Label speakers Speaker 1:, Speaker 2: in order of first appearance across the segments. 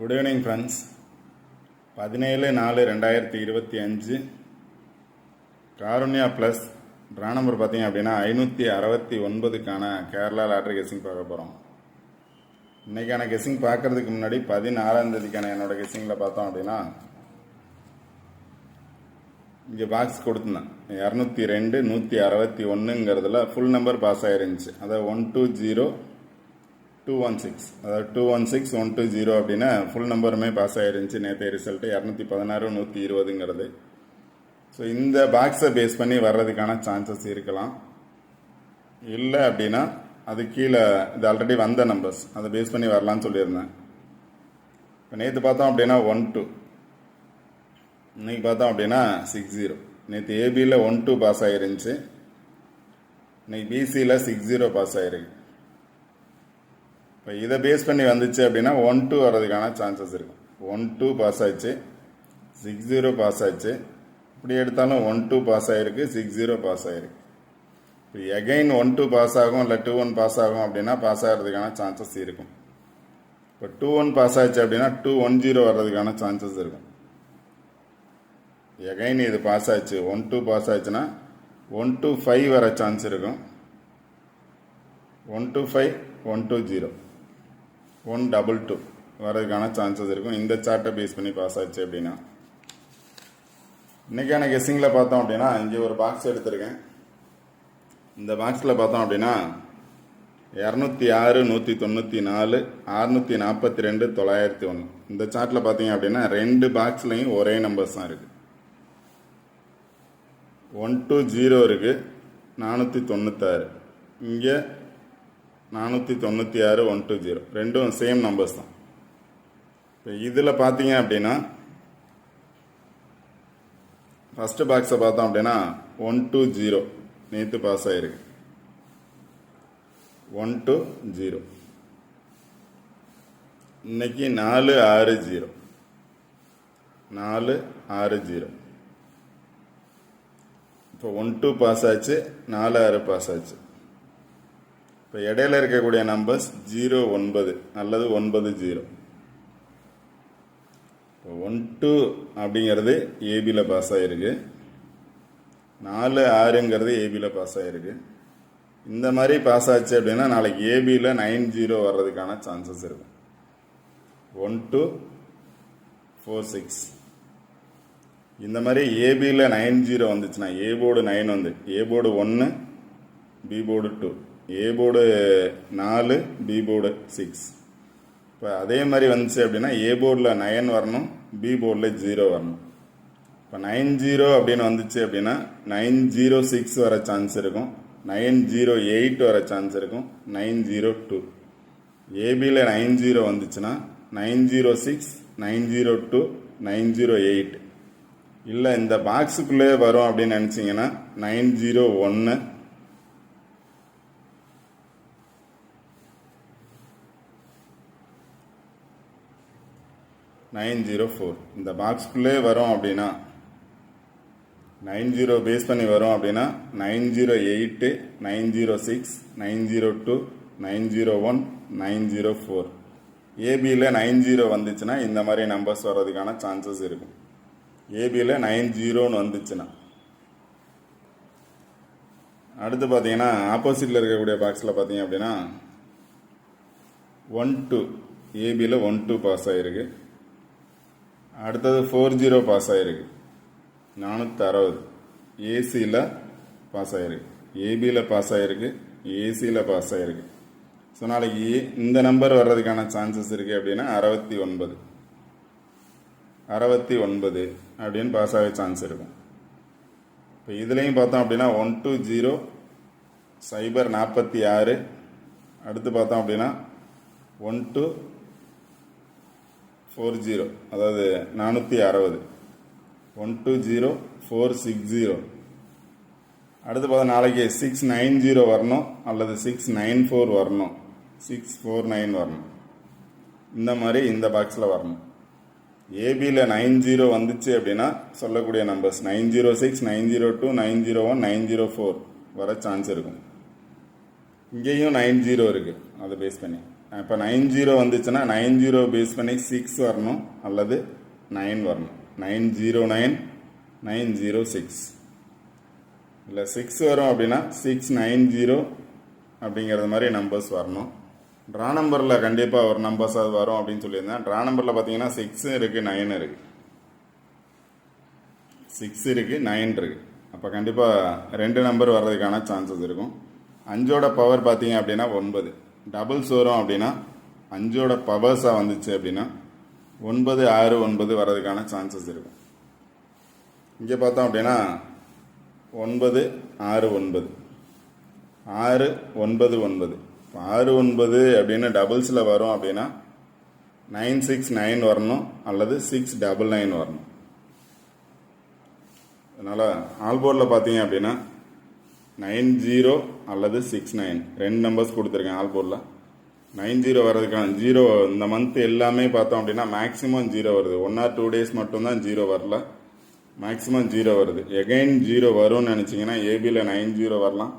Speaker 1: Good evening friends பதினேழு நாலு ரெண்டாயிரத்தி இருபத்தி அஞ்சு. காருண்யா ப்ளஸ் ட்ரா நம்பர் பார்த்தீங்க அப்படின்னா ஐநூற்றி அறுபத்தி ஒன்பதுக்கான கேரளா லாட்ரி கெஸ்ஸிங் பார்க்க போகிறோம் இன்றைக்கான கெஸ்ஸிங் பார்க்கறதுக்கு முன்னாடி பதினாறாம் தேதிக்கான என்னோட கெஸ்ஸிங்கில் பார்த்தோம் அப்படின்னா இங்கே பாக்ஸ் கொடுத்துருந்தேன். இரநூத்தி ரெண்டு நூற்றி அறுபத்தி ஒன்றுங்கிறதுல ஃபுல் நம்பர் பாஸ் ஆயிருந்துச்சு. அதாவது one two zero two one six அதாவது two one six one two zero அப்படின்னா ஃபுல் நம்பருமே பாஸ் ஆகிருந்துச்சி நேற்று ரிசல்ட்டு இரநூத்தி பதினாறு நூற்றி இருபதுங்கிறது ஸோ இந்த பாக்ஸை பேஸ் பண்ணி வர்றதுக்கான சான்சஸ் இருக்கலாம். இல்லை அப்படின்னா அது கீழே இது ஆல்ரெடி வந்த நம்பர்ஸ் அதை பேஸ் பண்ணி வரலான்னு சொல்லியிருந்தேன். இப்போ நேற்று பார்த்தோம் அப்படின்னா ஒன் டூ இன்றைக்கி பார்த்தோம் அப்படின்னா சிக்ஸ் ஜீரோ நேற்று ஏபியில் ஒன் டூ பாஸ் ஆகிருந்துச்சி இன்றைக்கி பிசியில் சிக்ஸ் ஜீரோ பாஸ் ஆகிருக்கு இப்போ இதை பேஸ் பண்ணி வந்துச்சு அப்படின்னா ஒன் டூ வர்றதுக்கான சான்சஸ் இருக்கும் ஒன் டூ பாஸ் ஆச்சு சிக்ஸ் ஜீரோ பாஸ் ஆச்சு இப்படி எடுத்தாலும் ஒன் டூ பாஸ் ஆகிருக்கு சிக்ஸ் ஜீரோ பாஸ் ஆகிருக்கு இப்போ எகைன் ஒன் டூ பாஸ் ஆகும் இல்லை டூ ஒன் பாஸ் ஆகும் அப்படின்னா பாஸ் ஆகிறதுக்கான சான்சஸ் இருக்கும். இப்போ டூ ஒன் பாஸ் ஆச்சு அப்படின்னா டூ ஒன் ஜீரோ வர்றதுக்கான சான்சஸ் இருக்கும். எகைன் இது பாஸ் ஆச்சு ஒன் டூ பாஸ் ஆச்சுன்னா ஒன் டூ ஃபைவ் வர சான்ஸ் இருக்கும். One two five one two zero one double two வரதுக்கான சான்சஸ் இருக்கும். இந்த சார்ட்டை பேஸ் பண்ணி பாஸ் ஆச்சு அப்படின்னா. இன்றைக்கான கெஸ்ஸிங்கில் பார்த்தோம் அப்படின்னா இங்கே ஒரு பாக்ஸ் எடுத்திருக்கேன். இந்த பாக்ஸில் பார்த்தோம் அப்படின்னா இரநூத்தி ஆறு நூற்றி தொண்ணூற்றி நாலு அறுநூற்றி நாற்பத்தி ரெண்டு தொள்ளாயிரத்தி ஒன்று இந்த சார்ட்டில் பார்த்தீங்க அப்படின்னா ரெண்டு பாக்ஸ்லையும் ஒரே நம்பர்ஸ் தான் இருக்குது ஒன் டூ ஜீரோ இருக்குது நானூற்றி தொண்ணூத்தாறு. இங்கே நானூற்றி தொண்ணூற்றி ஆறு ஒன் டூ ஜீரோ ரெண்டும் சேம் நம்பர்ஸ் தான். இப்போ இதில் பார்த்தீங்க அப்படின்னா ஃபஸ்ட்டு பாக்ஸை பார்த்தோம் அப்படின்னா ஒன் டூ ஜீரோ நேற்று பாஸ் ஆகிருக்கு ஒன் டூ ஜீரோ இன்னைக்கு நாலு ஆறு ஜீரோ நாலு ஆறு ஜீரோ இப்போ ஒன் டூ பாஸ் ஆச்சு நாலு ஆறு பாஸ் ஆச்சு. இப்போ இடையில இருக்கக்கூடிய நம்பர்ஸ் ஜீரோ ஒன்பது. அல்லது ஒன்பது ஜீரோ இப்போ ஒன் டூ அப்படிங்கிறது ஏபியில் பாஸ் ஆகிருக்கு நாலு ஆறுங்கிறது ஏபியில் பாஸ் ஆகிருக்கு இந்த மாதிரி பாஸ் ஆச்சு அப்படின்னா நாளைக்கு ஏபியில் நைன் ஜீரோ வர்றதுக்கான சான்சஸ் இருக்கும். ஒன் டூ ஃபோர் சிக்ஸ் இந்த மாதிரி ஏபியில் நைன் ஜீரோ வந்துச்சுன்னா ஏ போர்டு நைன் வந்து. ஏ போர்டு ஒன்று B board two A board நாலு பி போர்டு சிக்ஸ் இப்போ அதே மாதிரி வந்துச்சு அப்படின்னா ஏ போர்டில் நயன் வரணும் பி போர்டில் ஜீரோ வரணும். இப்போ நைன் ஜீரோ அப்படின்னு வந்துச்சு அப்படின்னா நைன் ஜீரோ சிக்ஸ் வர சான்ஸ் இருக்கும். நைன் ஜீரோ எயிட் வர சான்ஸ் இருக்கும். நைன் ஜீரோ டூ ஏபியில் நைன் ஜீரோ வந்துச்சுன்னா nine zero six nine zero two nine zero eight இல்லை இந்த பாக்ஸுக்குள்ளே வரும் அப்படின்னு நினச்சிங்கன்னா நைன் ஜீரோ ஒன்று நைன் ஜீரோ ஃபோர். இந்த பாக்ஸ்க்குள்ளே வரும் அப்படின்னா நைன் ஜீரோ பேஸ் பண்ணி வரும் அப்படின்னா nine zero eight nine zero six nine zero two nine zero one nine zero four. ஏபியில் nine zero வந்துச்சுன்னா இந்த மாதிரி நம்பர்ஸ் வர்றதுக்கான சான்சஸ் இருக்கும். ஏபியில் நைன் ஜீரோன்னு வந்துச்சுன்னா. அடுத்து பார்த்தீங்கன்னா ஆப்போசிட்டில் இருக்கக்கூடிய பாக்ஸில் பார்த்தீங்க அப்படின்னா ஒன் டூ ஏபியில் ஒன் டூ பாஸ் ஆகிருக்கு அடுத்தது ஃபோர் ஜீரோ பாஸ் ஆகிருக்கு நானூற்றி அறுபது ஏசியில் பாஸ் ஆகிருக்கு ஏபியில் பாஸ் ஆகிருக்கு ஏசியில் பாஸ் ஆகிருக்கு ஸோ நாளைக்கு e, இந்த நம்பர் வர்றதுக்கான சான்சஸ் இருக்குது அப்படின்னா அறுபத்தி ஒன்பது. அறுபத்தி ஒன்பது அப்படின்னு பாஸ் ஆக சான்ஸ் இருக்கும். இப்போ இதுலேயும் பார்த்தோம் அப்படின்னா ஒன் டூ ஜீரோ சைபர் நாற்பத்தி ஆறு. அடுத்து பார்த்தோம் அப்படின்னா ஒன் டூ ஃபோர் ஜீரோ அதாவது நானூற்றி அறுபது. One two zero four six zero அடுத்து பார்த்தா நாளைக்கு சிக்ஸ் நைன் ஜீரோ வரணும் அல்லது சிக்ஸ் நைன் ஃபோர் வரணும். சிக்ஸ் ஃபோர் நைன் வரணும். இந்த மாதிரி இந்த பாக்ஸில் வரணும். ஏபியில் நைன் ஜீரோ வந்துச்சு அப்படின்னா சொல்லக்கூடிய numbers nine zero six nine zero two nine zero one nine zero four வர சான்ஸ் இருக்கும். இங்கேயும் நைன் ஜீரோ இருக்குது அதை பேஸ் பண்ணி. இப்போ நைன் ஜீரோ வந்துச்சுன்னா நைன் ஜீரோ பேஸ் பண்ணி சிக்ஸ் வரணும் அல்லது நைன் வரணும். Nine zero nine nine zero six இல்லை சிக்ஸ் வரும் அப்படின்னா சிக்ஸ் நைன் ஜீரோ அப்படிங்கிறது மாதிரி நம்பர்ஸ் வரணும். ட்ரா நம்பரில் கண்டிப்பாக ஒரு நம்பர்ஸ் அது வரும் அப்படின்னு சொல்லியிருந்தேன். ட்ரா நம்பரில் பார்த்தீங்கன்னா சிக்ஸும் இருக்குது நைன் இருக்குது சிக்ஸ் இருக்குது நைன் இருக்குது அப்போ கண்டிப்பாக ரெண்டு நம்பர் வர்றதுக்கான சான்சஸ் இருக்கும். அஞ்சோட பவர் பார்த்தீங்க அப்படின்னா ஒன்பது. டபுள்ஸ் வரும் அப்படின்னா அஞ்சோட பவர்ஸாக வந்துச்சு அப்படின்னா ஒன்பது ஆறு ஒன்பது வர்றதுக்கான சான்சஸ் இருக்கும். இங்கே பார்த்தோம் அப்படின்னா ஒன்பது ஆறு ஒன்பது. ஆறு ஒன்பது ஒன்பது. ஆறு ஒன்பது அப்படின்னு டபுள்ஸில் வரும் அப்படின்னா நைன் சிக்ஸ் நைன் வரணும் அல்லது சிக்ஸ் டபுள் நைன் வரணும். அதனால் ஆல்போர்டில் பார்த்தீங்க அப்படின்னா நைன் ஜீரோ அல்லது சிக்ஸ் நைன். ரெண்டு நம்பர்ஸ் கொடுத்துருக்கேன் ஆல்போர்டில் நைன் ஜீரோ வர்றதுக்கான ஜீரோ இந்த மந்த் எல்லாமே பார்த்தோம் அப்படின்னா மேக்ஸிமம் ஜீரோ வருது. ஒன் ஆர் டூ டேஸ் மட்டும்தான் ஜீரோ வரல. மேக்ஸிமம் ஜீரோ வருது. எகைன் ஜீரோ வரும்னு நினச்சிங்கன்னா ஏபியில் நைன் ஜீரோ வரலாம்.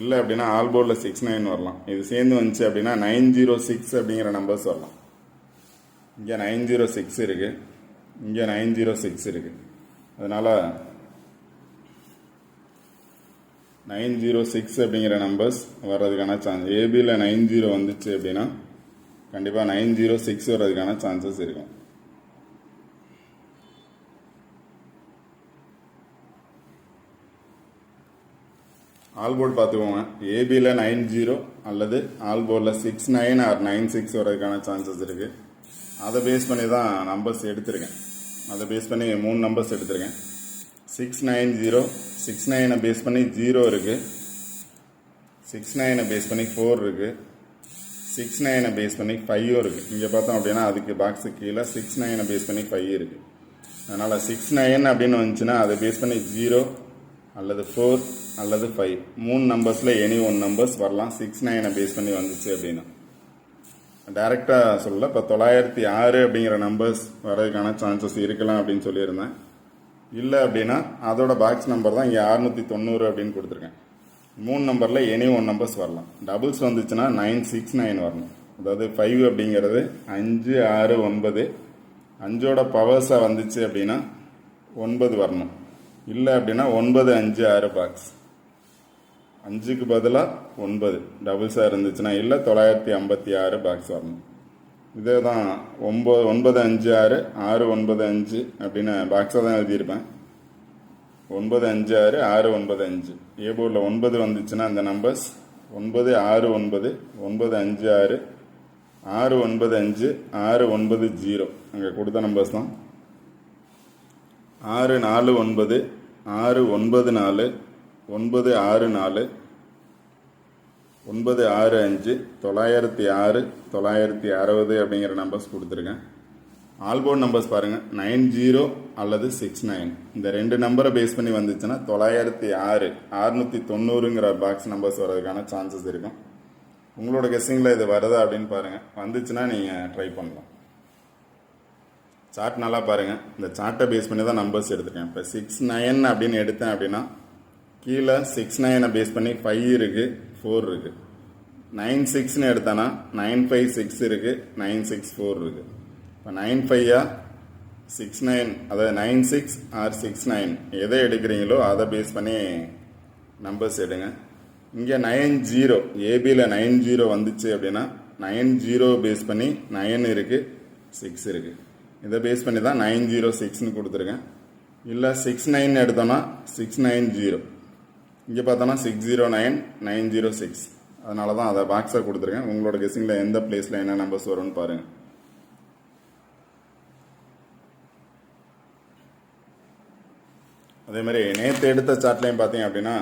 Speaker 1: இல்லை அப்படின்னா ஆல்போர்டில் சிக்ஸ் நைன் வரலாம். இது சேர்ந்து வந்துச்சு அப்படின்னா நைன் ஜீரோ சிக்ஸ் அப்படிங்கிற நம்பர்ஸ் வரலாம். இங்கே நைன் ஜீரோ சிக்ஸ் இருக்குது இங்கே நைன் ஜீரோ சிக்ஸ் இருக்குது அதனால் நைன் ஜீரோ சிக்ஸ் அப்படிங்கிற நம்பர்ஸ் வர்றதுக்கான சான்ஸ் ஏபியில் நைன் ஜீரோ வந்துச்சு அப்படின்னா கண்டிப்பாக நைன் ஜீரோ சிக்ஸ் வர்றதுக்கான சான்சஸ் இருக்கும். ஆல்போர்ட் பார்த்துக்கோங்க. ஏபியில் நைன் ஜீரோ அல்லது ஆல்போர்டில் six nine or nine six வர்றதுக்கான சான்சஸ் இருக்குது அதை பேஸ் பண்ணி தான் நம்பர்ஸ் எடுத்திருக்கேன். அதை பேஸ் பண்ணி மூணு நம்பர்ஸ் எடுத்திருக்கேன். சிக்ஸ் நைன் ஜீரோ சிக்ஸ் நைனை பேஸ் பண்ணி ஜீரோ இருக்குது சிக்ஸ் நைனை பேஸ் பண்ணி ஃபோர் இருக்குது சிக்ஸ் நைனை பேஸ் பண்ணி ஃபைவும் இருக்குது இங்கே பார்த்தோம் அப்படின்னா அதுக்கு பாக்ஸு கீழே சிக்ஸ் நைனை பேஸ் பண்ணி ஃபைவ் இருக்குது அதனால் சிக்ஸ் நைன் அப்படின்னு வந்துச்சுன்னா அதை பேஸ் பண்ணி ஜீரோ அல்லது ஃபோர் அல்லது ஃபைவ் மூணு நம்பர்ஸில் எனி ஒன் நம்பர்ஸ் வரலாம். சிக்ஸ் நைனை பேஸ் பண்ணி வந்துச்சு அப்படின்னா. டைரெக்டாக சொல்லல. இப்போ தொள்ளாயிரத்தி ஆறு அப்படிங்கிற நம்பர்ஸ் வரதுக்கான சான்சஸ் இருக்கலாம் அப்படின்னு சொல்லியிருந்தேன். இல்லை அப்படின்னா அதோட பாக்ஸ் நம்பர் தான் இங்கே அறுநூற்றி தொண்ணூறு அப்படின்னு கொடுத்துருக்கேன். மூணு நம்பரில் எனி ஒன் நம்பர்ஸ் வரலாம். டபுள்ஸ் வந்துச்சுன்னா நைன் சிக்ஸ் நைன் வரணும். அதாவது ஃபைவ் அப்படிங்கிறது அஞ்சு ஆறு ஒன்பது. அஞ்சோட பவர்ஸாக வந்துச்சு அப்படின்னா ஒன்பது வரணும். இல்லை அப்படின்னா ஒன்பது அஞ்சு ஆறு பாக்ஸ் அஞ்சுக்கு பதிலாக ஒன்பது. டபுள்ஸாக இருந்துச்சுன்னா இல்லை தொள்ளாயிரத்தி ஐம்பத்தி ஆறு பாக்ஸ் வரணும். இதே தான் ஒம்பது ஒன்பது அஞ்சு ஆறு ஆறு ஒன்பது அஞ்சு அப்படின்னு பாக்ஸாக தான் எழுதியிருப்பேன். ஒன்பது அஞ்சு ஆறு ஆறு ஒன்பது அஞ்சு. ஏ ஒன்பது வந்துச்சுன்னா அந்த நம்பர்ஸ் ஒன்பது ஆறு ஒன்பது ஒன்பது அஞ்சு ஆறு ஆறு ஒன்பது அஞ்சு ஆறு ஒன்பது ஜீரோ. அங்கே கொடுத்த நம்பர்ஸ் தான். ஆறு நாலு ஒன்பது ஆறு ஒன்பது நாலு ஒன்பது ஆறு நாலு ஒன்பது ஆறு அஞ்சு தொள்ளாயிரத்தி ஆறு தொள்ளாயிரத்தி அறுபது அப்படிங்கிற நம்பர்ஸ் கொடுத்துருக்கேன். ஆல்போர்ட் நம்பர்ஸ் பாருங்கள் நைன் ஜீரோ அல்லது சிக்ஸ் நைன் இந்த ரெண்டு நம்பரை பேஸ் பண்ணி வந்துச்சுன்னா தொள்ளாயிரத்தி ஆறு அறுநூற்றி தொண்ணூறுங்கிற பாக்ஸ் நம்பர்ஸ் வர்றதுக்கான சான்சஸ் இருக்கும். உங்களோட கெஸ்ஸிங்கில் இது வருதா அப்படின்னு பாருங்கள் வந்துச்சுன்னா நீங்கள் ட்ரை பண்ணலாம். சார்ட் நல்லா பாருங்கள் இந்த சார்ட்டை பேஸ் பண்ணி தான் நம்பர்ஸ் எடுத்துருக்கேன். இப்போ சிக்ஸ் நைன் அப்படின்னு எடுத்தேன் அப்படின்னா கீழே சிக்ஸ் நைனை பேஸ் பண்ணி ஃபைவ் இருக்குது ஃபோர் இருக்குது நைன் சிக்ஸ்னு எடுத்தானா நைன் ஃபைவ் சிக்ஸ் இருக்குது நைன் சிக்ஸ் ஃபோர் இருக்குது இப்போ நைன் ஃபைவா சிக்ஸ் நைன் அதாவது nine six or six nine எதை எடுக்கிறீங்களோ அதை பேஸ் பண்ணி நம்பர்ஸ் எடுங்க. இங்கே நைன் ஜீரோ ஏபியில் நைன் ஜீரோ வந்துச்சு அப்படின்னா நைன் ஜீரோ பேஸ் பண்ணி நைன் இருக்குது சிக்ஸ் இருக்குது இதை பேஸ் பண்ணி தான் நைன் ஜீரோ சிக்ஸ்னு கொடுத்துருக்கேன். இல்லை சிக்ஸ் நைன் எடுத்தோன்னா சிக்ஸ் நைன் ஜீரோ இங்கே பார்த்தோன்னா six zero nine nine zero six அதனால தான் அதை பாக்ஸாக கொடுத்துருக்கேன். உங்களோட கெஸ்ஸிங்கில் எந்த பிளேஸில் என்ன நம்பர்ஸ் வரும்னு பாருங்கள் அதே மாதிரி நேற்று எடுத்த சார்ட்லையும் பார்த்தீங்க அப்படின்னா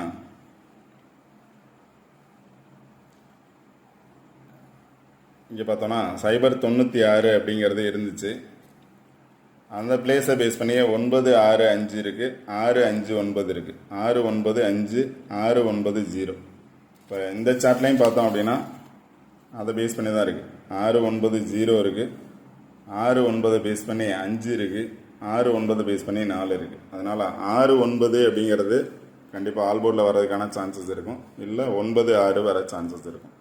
Speaker 1: இங்கே பார்த்தோன்னா சைபர் தொண்ணூற்றி ஆறு அப்படிங்கிறது இருந்துச்சு. அந்த பிளேஸை பேஸ் பண்ணியே ஒன்பது ஆறு அஞ்சு இருக்குது ஆறு அஞ்சு ஒன்பது இருக்குது ஆறு ஒன்பது அஞ்சு ஆறு ஒன்பது ஜீரோ இப்போ இந்த சார்ட்லையும் பார்த்தோம் அப்படின்னா அதை பேஸ் பண்ணி தான் இருக்குது ஆறு ஒன்பது ஜீரோ இருக்குது ஆறு ஒன்பது பேஸ் பண்ணி அஞ்சு இருக்குது ஆறு ஒன்பது பேஸ் பண்ணி நாலு இருக்குது அதனால் ஆறு ஒன்பது அப்படிங்கிறது கண்டிப்பாக ஆல்போர்டில் வர்றதுக்கான சான்சஸ் இருக்கும். இல்லை ஒன்பது ஆறு வர சான்சஸ் இருக்கும்.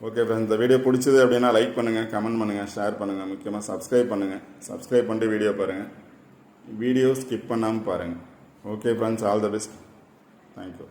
Speaker 1: ஓகே ஃப்ரெண்ட்ஸ் இந்த வீடியோ பிடிச்சது அப்படின்னா லைக் பண்ணுங்கள் கமெண்ட் பண்ணுங்கள் ஷேர் பண்ணுங்கள் முக்கியமாக சப்ஸ்கிரைப் பண்ணுங்கள் சப்ஸ்கிரைப் பண்ணிட்டு வீடியோ பாருங்கள் வீடியோ ஸ்கிப் பண்ணாமல் பாருங்கள் okay friends all the best thank you